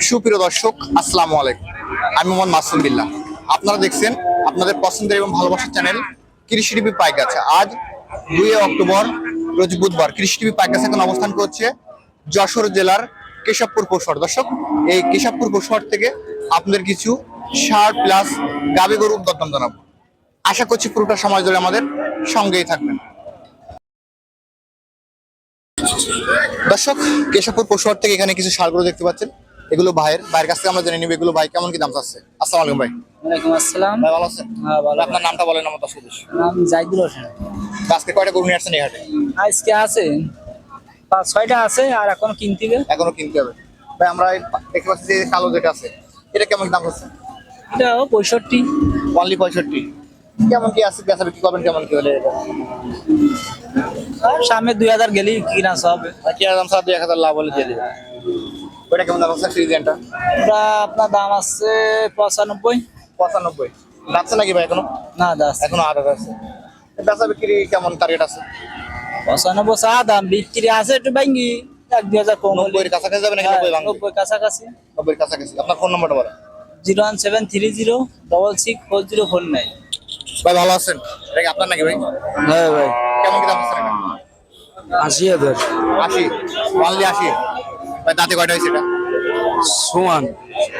সুপ্রিয় দর্শক, আসসালামু আলাইকুম। আমি মোহাম্মদ মাসুম বিল্লাহ। আপনারা দেখছেন আপনাদের পছন্দের এবং ভালোবাসার চ্যানেল কৃষি টিভি পাইকাছে। আজ দুই অক্টোবর, রোজ বুধবার কৃষি টিভি পাইকাছে এখন অবস্থান করছে যশোর জেলার কেশবপুর পৌরসভার। দর্শক, এই কেশবপুর পৌরসভার থেকে আপনাদের কিছু সার প্লাস গাবি গরু দত্তম জানাব। আশা করছি পুরোটা সময় ধরে আমাদের সঙ্গেই থাকবেন। দর্শক, কেশবপুর পশুহাট থেকে এখানে কিছু সারগুলো দেখতে পাচ্ছেন। এগুলো ভাইয়ের ভাইয়ের কাছ থেকে আমরা জেনে নিব এগুলো ভাই কেমন কি দাম চাচ্ছে। আসসালামু আলাইকুম ভাই। ওয়ালাইকুম আসসালাম। ভাই ভালো আছেন? হ্যাঁ ভালো আপনার নামটা বলেন আমার দর্শক নাম জাইদুল হোসেন। আজকে কয়টা গরু নিয়ে আসছেন এই হাটে? আজকে আছে পাঁচ ছয়টা আছে আর এখন কিনতে হবে। এখনও কিনতে হবে। ভাই আমরা দেখতে পাচ্ছি যে কালো যেটা আছে এটা কেমন দাম হচ্ছে? এটাও পঁয়ষট্টি। অনলি পঁয়ষট্টি। কেমন কি আছে বেচা বিক্রি করবেন কেমন কি হলে? এটা? সামনে দুই হাজার গেলেই কিনা সব। হবে আর কি দাম সারা দুই এক হাজার লাভ হলে দিয়ে দেবে ওইটা কেমন দাম হচ্ছে ফ্রিজেনটা ওটা আপনার দাম আছে পঁচানব্বই। পঁচানব্বই। যাচ্ছে নাকি ভাই এখনও? না দাস এখনও হাজার আছে বেচা বিক্রি কেমন টার্গেট আছে? পঁচানব্বই চা দাম বিক্রি আছে একটু ভাঙ্গি এক দুই হাজার কম হলে। নব্বইয়ের কাছাকাছি যাবে নাকি হ্যাঁ, নব্বই ভাঙবে নব্বই কাছাকাছি। কাছাকাছি। আপনার ফোন নম্বরটা বলেন। Zero one seven three zero double six four zero four nine. ভাই ভালো আছেন? এটা কি আপনার নাকি ভাই? হ্যাঁ ভাই। কেমন কি দাম হচ্ছে এটা আশি হাজার। আশি। অনলি আশি। ভাই দাঁতে কয়টা হয়েছে এটা? সমান।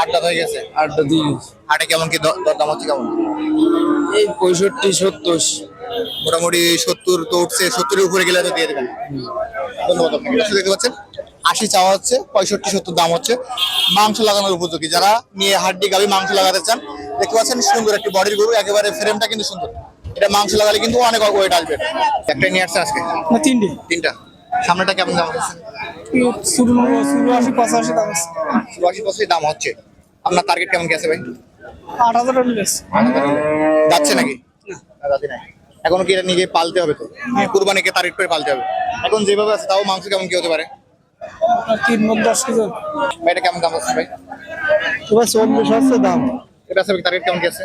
আট দাঁত হয়ে গেছে? আটটা দিন হাটে কেমন কি দ- দর দাম হচ্ছে কেমন? এই পঁয়ষট্টি সত্তর। মোটামুটি সত্তর তো উঠছে সত্তরের উপরে গেলে তো দিয়ে দেবেন। ধন্যবাদ আপনাকে। দেখতে পাচ্ছেন আশি চাওয়া হচ্ছে পঁয়ষট্টি সত্তর দাম হচ্ছে। মাংস লাগানোর উপযোগী যারা নিয়ে হাড্ডি গাবি মাংস লাগাতে চান দেখতে পাচ্ছেন সুন্দর একটি বডির গরু একেবারে ফ্রেমটা কিন্তু সুন্দর। এটা মাংস লাগালে কিন্তু অনেক ওয়েট আসবে। একটা নিয়ে আসছে আজকে? না তিনটে। তিনটা। সামনেটা কেমন দাম পঁচাশি দাম আছে। চুরাশি পঁচাশি দাম হচ্ছে। আপনার টার্গেট কেমন আছে ভাই? আট হাজার টাকা যাচ্ছে নাকি? যাচ্ছে এখন কি এটা নিজে পালতে হবে তো? কুরবানিকে টার্গেট করে পালতে হবে। এখন যেভাবে আছে তাও মাংস কেমন কি হতে পারে? তিন মন দশ কেজি ভাই এটা কেমন দাম হচ্ছে ভাই? চল্লিশ দাম। এটা আছে টার্গেট কেমন কি আছে?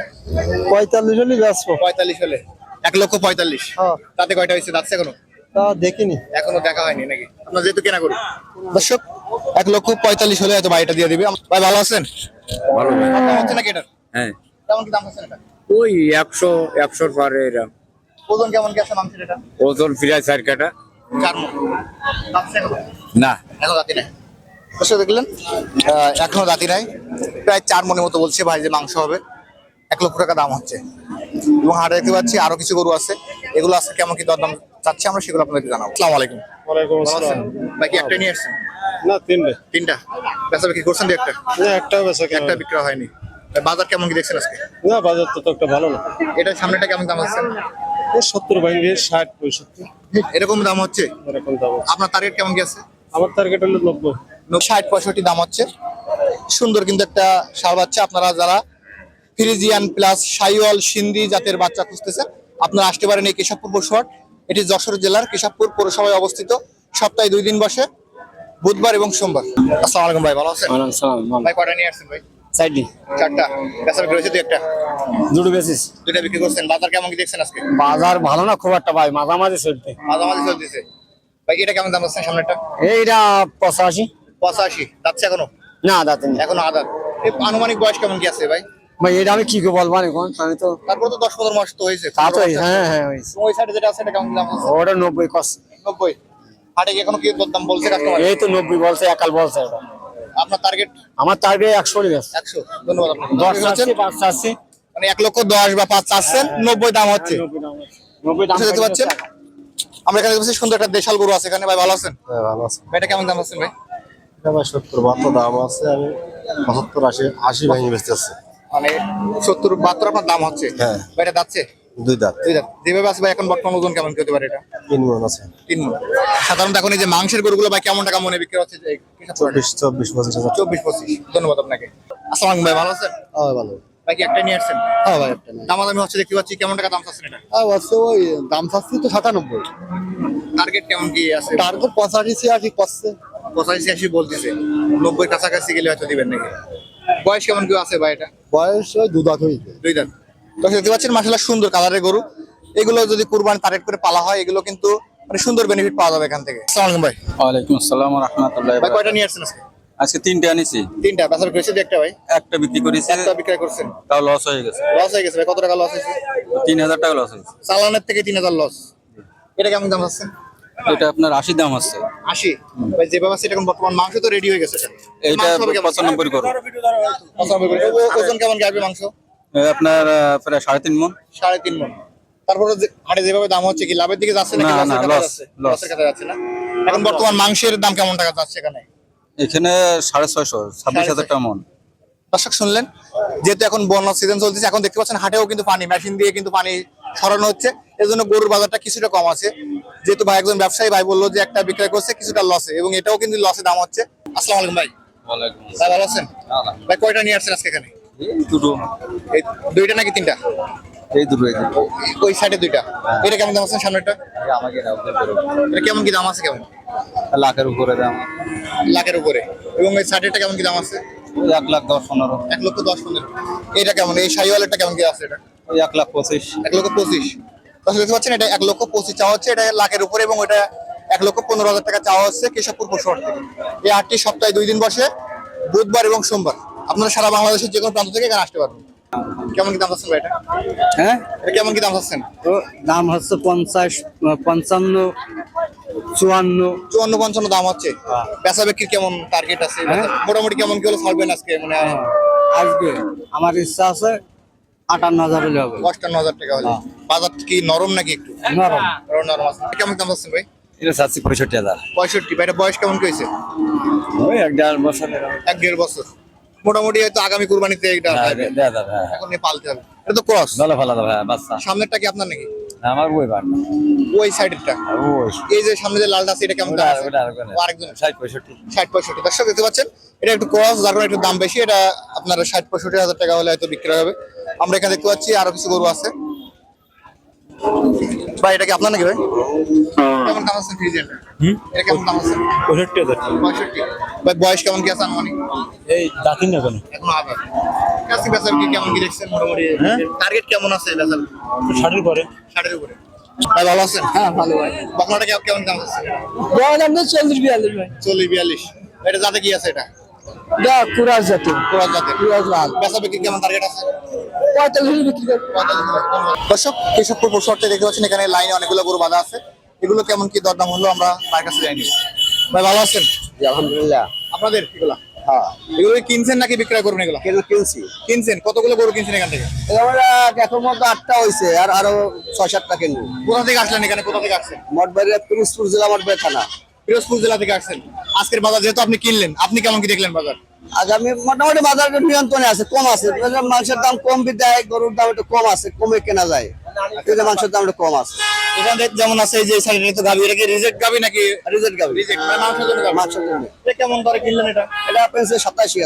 পঁয়তাল্লিশ হলে পঁয়তাল্লিশ হলে। এক লক্ষ পঁয়তাল্লিশ। হ্যাঁ। তাতে কয়টা হয়েছে? যাচ্ছে এখনও? তা দেখিনি। এখনও দেখা হয়নি নাকি? আপনার যেহেতু কেনা করি দর্শক এক লক্ষ পঁয়তাল্লিশ হলে হয়তো বাড়িটা দিয়ে দিবে। ভাই ভালো আছেন? ভালো হচ্ছে নাকি এটা হ্যাঁ। কেমন কি দাম হচ্ছে এটা ওই একশো একশোর পারে এরা ওজন কেমন কি আছে মাংসের এটা? ওজন ফিরায় চার কাটা। চার না। এখনও দাঁতি নাই। দর্শক দেখলেন? এখনও দাঁতি নাই। প্রায় চার মনের মতো বলছে ভাই যে মাংস হবে। এক লক্ষ টাকা দাম হচ্ছে। এবং হাটে দেখতে পাচ্ছি আরও কিছু গরু আছে। এগুলো আছে কেমন কি দরদাম? চাচ্ছে আমরা সেগুলো আপনাদেরকে জানাব। আসসালামু আলাইকুম। ওয়ালাইকুম আসসালাম। ভাই কি একটা নিয়ে আসছেন? না তিনটে। তিনটা? বেচা বিক্রি করছেন একটা? না একটা বেচা একটা বিক্রি হয়নি। বাজার কেমন কি দেখছেন আজকে? না বাজার তো একটা ভালো না। এটা সামনেটা কেমন দাম আছে? সত্তর ভাঙ্গি ষাট পঁয়ষট্টি। এরকম দাম হচ্ছে? এরকম দাম আপনার টার্গেট কেমন কি আছে? আমার টার্গেট হলো নব্বই। ষাট পঁয়ষট্টি দাম হচ্ছে। সুন্দর কিন্তু একটা সার বাচ্চা। আপনারা যারা ফ্রিজিয়ান প্লাস সাইওয়াল সিন্ধি জাতের বাচ্চা খুঁজতেছেন আপনারা আসতে পারেন এই কেশবপুর পৌরসভার এটি যশোর জেলার কেশবপুর পৌরসভায় অবস্থিত। সপ্তাহে দুই দিন বসে বুধবার এবং সোমবার। আসসালামু আলাইকুম ভাই ভালো আছেন? ভাই কয়টা নিয়ে আসছেন ভাই? সাইডি চারটা। বিক্রি হয়েছে একটা? দুটো বেশিস দুইটা বিক্রি করছেন। বাজার কেমন কি দেখছেন আজকে? বাজার ভালো না খুব একটা ভাই মাঝামাঝি চলতে মাঝামাঝি চলতেছে। ভাই এটা কেমন দাম হচ্ছে সামনেটা এইটা পঁচাশি। পঁচাশি। যাচ্ছে এখনও? না এখনও আদার। আনুমানিক বয়স কেমন কি আছে ভাই? এটা আমি কি করে বলব এখন আমি তো তারপর তো দশ পনেরো মাস তো হয়েছে। তা তো হ্যাঁ হ্ঁ হয়েছে। ওই সাইডে যেটা আছে এটা কেমন দাম ওটা নব্বই কস। নব্বই। হাটে এখনও কি দাম বলছে কাস্টমার এই তো নব্বই বলছে একাল বলছে এটা আপনার টার্গেট আমার টার্গেট একশো একশো। ধন্যবাদ দশ দশ আছে পাঁচ আছে মানে এক লক্ষ দশ বা পাঁচ চাচ্ছেন নব্বই দাম হচ্ছে। নব্বই দাম দেখতে পাচ্ছেন? আমরা এখানে দেখছি সুন্দর একটা দেশাল গরু আছে এখানে ভাই ভালো আছেন? হ্যাঁ ভালো আছে। ভাই এটা কেমন দাম আছে ভাই? সত্তর বাহাত্তর দাম আছে আমি পঁচাত্তর আশি আশি ভাঙ্গি বেচতে আছে মানে সত্তর বাহাত্তর আপনার দাম হচ্ছে? হ্যাঁ। ভাই এটা যাচ্ছে? দুই দাঁত। দুই দাম যেভাবে আছে ভাই এখন বর্তমান ওজন কেমন কি হতে পারে এটা? তিন মন আছে। তিন মণ। সাধারণত এখন এই যে মাংসের গরুগুলো ভাই কেমন টাকা মনে বিক্রি হচ্ছে? চব্বিশ চব্বিশ পঁচিশ চব্বিশ পঁচিশ। ধন্যবাদ আপনাকে। আসসালাম ভাই ভালো আছেন? হ্যাঁ ভালো। ভাই একটা নিয়ে আসছেন? হ্যাঁ ভাই একটা নেই দামাদামি হচ্ছে দেখতে পাচ্ছি কেমন টাকা দাম চাচ্ছেন এটা? হ্যাঁ বলছে ওই দাম চাচ্ছি তো সাতানব্বই। টার্গেট কেমন কি আছে? টার্গেট পঁচাশি ছিয়াশি করছে। পঁচাশি ছিয়াশি বলতেছে। নব্বই কাছাকাছি গেলে হয়তো দিবেন নাকি? বয়স কেমন কেউ আছে ভাই এটা? বয়স ওই দু দাঁত হয়েছে দুই দাঁত। তো দেখতে পাচ্ছেন মাসাল্লাহ সুন্দর কালারের গরু। এগুলো যদি কুরবান টার্গেট করে পালা হয় এগুলো কিন্তু মানে সুন্দর বেনিফিট পাওয়া যাবে এখান থেকে। আসসালামু আলাইকুম ভাই। ওয়ালাইকুম আসসালাম রহমতুল্লাহ ভাই কয়টা নিয়ে আসছেন আজকে? আজকে তিনটে আনিছি। তিনটা বেচার করেছে একটা ভাই? একটা বিক্রি করেছি। একটা বিক্রয় করছেন? তাও লস হয়ে গেছে। লস হয়ে গেছে ভাই কত টাকা লস হয়েছে? তিন হাজার টাকা লস হয়েছে। চালানের থেকে তিন হাজার লস এটা কেমন দাম আছে? এটা আপনার আশি দাম আছে। আশি? ভাই যেভাবে আছে এটা এখন বর্তমান মাংস তো রেডি হয়ে গেছে হবে পঁচানব্বই করো। পঁচানব্বই করে। ওজন কেমন কি মাংস? আপনার প্রায় সাড়ে তিন মন। সাড়ে তিন মন। তারপরে যে- হাটে যেভাবে দাম হচ্ছে কি লাভের দিকে যাচ্ছে নাকি না, লসের না, loss। লসের কাছে যাচ্ছে না? এখন বর্তমান মাংসের দাম কেমন টাকা যাচ্ছে এখানে? এখানে সাড়ে ছয়শো ছাব্বিশ হাজার টাকা মন। দর্শক শুনলেন যেহেতু এখন বন্যা সিজন চলতেছে এখন দেখতে পাচ্ছেন হাটেও কিন্তু পানি মেশিন দিয়ে কিন্তু পানি সরানো হচ্ছে। এর জন্য গরুর বাজারটা কিছুটা কম আছে। যেহেতু ভাই একজন ব্যবসায়ী ভাই বলল যে একটা বিক্রয় করছে কিছুটা লসে এবং এটাও কিন্তু লসে দাম হচ্ছে। আসসালাম আলাইকুম ভাই। ভাই ভালো আছেন? ভাই কয়টা নিয়ে আসছেন আজকে এখানে? দুটো। এই দুইটা নাকি তিনটা? এই দুটো এই দুটো। ওই সাইডে দুইটা। এটা কেমন দাম আছে সামনেটা আমাকে এটা কেমন কি দাম আছে কেমন? লাখের উপরে দাম। লাখের উপরে। এবং এই সাইডেরটা কেমন কি দাম আছে? এক লাখ দশ পনেরো। এক লক্ষ দশ পনেরো। এটা কেমন? এই শাহিওয়ালেরটা কেমন কি আছে এটা? ওই এক লাখ পঁচিশ। এক লক্ষ পঁচিশ। তাহলে দেখতে পাচ্ছেন এটা এক লক্ষ পঁচিশ চাওয়া হচ্ছে এটা লাখের উপরে এবং এটা এক লক্ষ পনেরো হাজার টাকা চাওয়া হচ্ছে কেশবপুর পশুহাট থেকে। এই হাটটি সপ্তাহে দুই দিন বসে বুধবার এবং সোমবার। আপনারা সারা বাংলাদেশের যে কোনো প্রান্ত থেকে এখানে আসতে পারবেন। কেমন কি দাম চাচ্ছেন ভাই এটা? হ্যাঁ? এটা কেমন কি দাম চাচ্ছেন? তো দাম হচ্ছে পঞ্চাশ পঞ্চান্ন চুয়ান্ন। চুয়ান্ন পঞ্চান্ন দাম হচ্ছে। বেচা বিক্রির কেমন টার্গেট আছে? মোটামুটি কেমন কি হলে ছাড়বেন আজকে? মানে আসবে আমার ইচ্ছা আছে আটান্ন হাজার হলে হবে। অষ্টান্ন হাজার টাকা হলে। বাজার কি নরম নাকি একটু? নরম। নরম নরম আছে। কেমন দাম ভাই? এটা চাচ্ছি পঁয়ষট্টি হাজার। পঁয়ষট্টি। ভাই এটা বয়স কেমন কি হয়েছে? ওই এক দেড় বছর। এক দেড় বছর। মোটামুটি হয়তো আগামী কুরবানিতে এটা হ্যাঁ এখন নিয়ে পালতে হবে। এটা তো ক্রস। ভালো ভালো দাদা হ্যাঁ বাচ্চা। সামনেরটা কি আপনার নাকি? আমার ওই বার ওই সাইডেরটা? ওই এই যে সামনে যে লালটা আছে এটা কেমন দাম আছে? আরেকজন। ষাট পঁয়ষট্টি। ষাট পঁয়ষট্টি। দর্শক দেখতে পাচ্ছেন? এটা একটু ক্রস যার কারণে একটু দাম বেশি। এটা আপনার ষাট পঁয়ষট্টি হাজার টাকা হলে হয়তো বিক্রি হবে। আমরা এখানে দেখতে পাচ্ছি আরও কিছু গরু আছে। ভাই এটা কি আপনার নাকি ভাই? কেমন দাম আছে ফ্রিজের এটা? কেমন দাম আছে? পঁয়ষট্টি হাজার। পঁয়ষট্টি। ভাই বয়স কেমন কি আছে আনুমানিক? এই দাঁতিন না কেন? এখনও আবার কাছে বেচার কি কেমন কি দেখছেন মোটামুটি? টার্গেট কেমন আছে বেচার? ষাটের পরে ষাটের উপরে। ভাই ভালো আছেন? হ্যাঁ ভালো ভাই। বকনাটা কেমন- কেমন দাম আছে? বড় দাম চল্লিশ বিয়াল্লিশ ভাই। চল্লিশ বিয়াল্লিশ। এটা যাতে কি আছে এটা? দা কুরাজ জাতি। পুরা জাতে। কুরাজ লাল। বেচা বিক্রি কেমন টার্গেট আছে? পঁয়তাল্লিশ বিক্রি করে দর্শক কেশবপুর পশুহাটে দেখতে পাচ্ছেন এখানে লাইনে অনেকগুলো গরু বাঁধা আছে। এগুলো কেমন কি দরদাম হলো আমরা তার কাছে জানি ভাই ভালো আছেন? আলহামদুলিল্লাহ। আপনাদের এগুলা? হ্যাঁ। এগুলো কি কিনছেন নাকি বিক্রয় করবেন এগুলো? কেন কিনছি। কিনছেন? কতগুলো গরু কিনছেন এখান থেকে? আমরা এখন মতো আটটা হয়েছে আর আরও ছয় সাতটা কিনবো। কোথা থেকে আসলেন এখানে? কোথা থেকে আসছেন? মঠবাড়ি পিরোজপুর জেলা মঠবাড়ি থানা। পিরোজপুর জেলা থেকে আসছেন। আজকের বাজার যেহেতু আপনি কিনলেন, আপনি কেমন কি দেখলেন বাজার? আগামী মোটামুটি বাজার নিয়ন্ত্রণে আছে, কম আছে। মাংসের দাম কম, বিদায় গরুর দাম একটু কম আছে, কমে কেনা যায়। কিন্তু মাংসের দাম একটু কম আছে। এখানে যেমন আছে এই যে সাইডে তো গাবি এটা কি রিজেক্ট গাবি নাকি? রিজেক্ট গাবি। রিজেক্ট মানে মাংসের জন্য গাবি। মাংসের জন্য। এটা কেমন দরে কিনলেন এটা? এটা সাতাশি।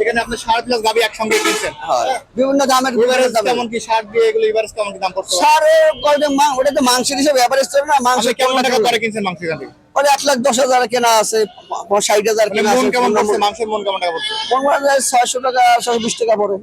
এখানে আপনি প্লাস গাবি একসঙ্গে কিনছেন? হয়। বিভিন্ন দামের এভারেজ কেমন কি সার দিয়ে এগুলো এভারেজ কেমন কি দাম পড়ছে? সারে কয়টা মা- ওটা তো মাংসের হিসেবে এভারেজ চলে না মাংস কেমন টাকা দরে কিনছেন মাংস থেকে? ওটা এক লাখ দশ হাজার কেনা আছে ষাট হাজার মানে কেনা মন কেমন পড়ছে? মাংসের মন কেমন টাকা পড়ছে? মন যায় ছয়শো টাকা ছয়শো বিশ টাকা পড়ে।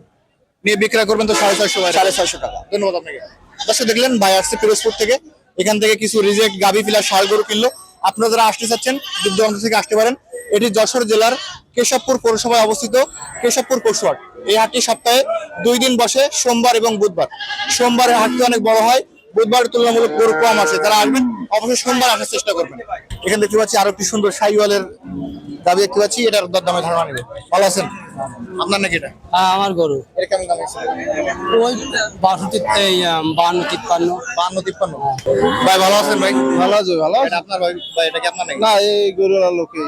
নিয়ে বিক্রয় করবেন তো সাড়ে ছয়শো সাড়ে ছয়শো টাকা। ধন্যবাদ আপনাকে। দর্শক দেখলেন ভাই আসছে পিরোজপুর থেকে। এখান থেকে কিছু রিজেক্ট গাবি ফিলার ষাড় গরু কিনলো। আপনারা যারা আসতে চাচ্ছেন দূর থেকে আসতে পারেন। এটি যশোর জেলার কেশবপুর পৌরসভায় অবস্থিত কেশবপুর পশুহাট এই হাটটি সপ্তাহে দুই দিন বসে সোমবার এবং বুধবার। সোমবারের হাটটি অনেক বড় হয়। বুধবার তুলনামূলক গরু কম আছে তারা আসবেন অবশ্যই সোমবার আসার চেষ্টা করবেন। এখানে দেখতে পাচ্ছি আরও কি সুন্দর সাইওয়ালের দাবি দেখতে পাচ্ছি এটার দরদামে ধারণা নেবে। ভালো আছেন? আপনার নাকি এটা? হ্যাঁ আমার গরু। এটা কেমন দাম আছে ওই বাষট্টি বান্ন তিপ্পান্ন। বান্ন তিপ্পান্ন। ভাই ভালো আছেন ভাই? ভালো আছে ভালো এটা আপনার ভাই ভাই এটা কি আপনার নাকি? না এই গরুর লোকে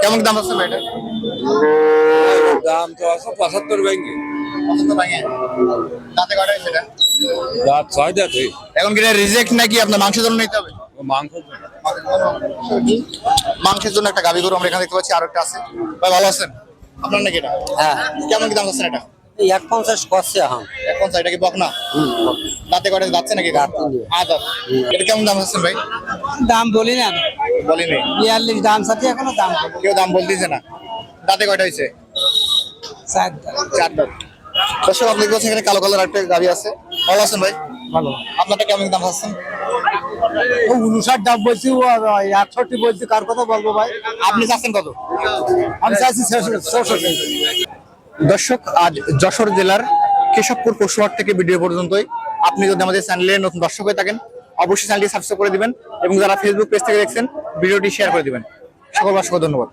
কেমন দাম আছে ভাই এটা? দাম তো আছে পঁচাত্তর ব্যাংকে। কত ভাঙে দাঁতে কাটা হয়েছে এটা? দাঁত ছয় দাঁত এখন কি রিজেক্ট নাকি আপনার মাংসের জন্য নিতে হবে? মাংস মাংসের জন্য একটা গাবি গরু আমরা এখানে দেখতে পাচ্ছি আর একটা আছে। ভাই ভালো আছেন? আপনার নাকি এটা? হ্যাঁ। কেমন কি দাম আছে এটা? এক পঞ্চাশ করছে এটা কি বকনা দাঁতে কাটা যাচ্ছে নাকি আদা এটা কেমন দাম ভাই? দাম বলি না বলিনি। বিয়াল্লিশ দাম সাথে এখনও দাম কেউ দাম বলতেছে না। দাঁতে কয়টা হয়েছে? চার চার দাঁত। দর্শক আপনি এখানে কালো কালার একটা গাড়ি আছে। ভালো আছেন ভাই? ভালো। আপনারটা কেমন দাম আছেন উনষাট দাম বলছি একষট্টি বলছি, কার কথা বলব ভাই? আপনি চাচ্ছেন কত? আমি চাইছি চৌষট্টি দর্শক, আজ যশোর জেলার কেশবপুর পশুহাট থেকে ভিডিও পর্যন্তই। আপনি যদি আমাদের চ্যানেলে নতুন দর্শক হয়ে থাকেন, অবশ্যই চ্যানেলটি সাবস্ক্রাইব করে দিবেন এবং যারা ফেসবুক পেজ থেকে দেখছেন ভিডিওটি শেয়ার করে দিবেন। সকল অসংখ্য ধন্যবাদ।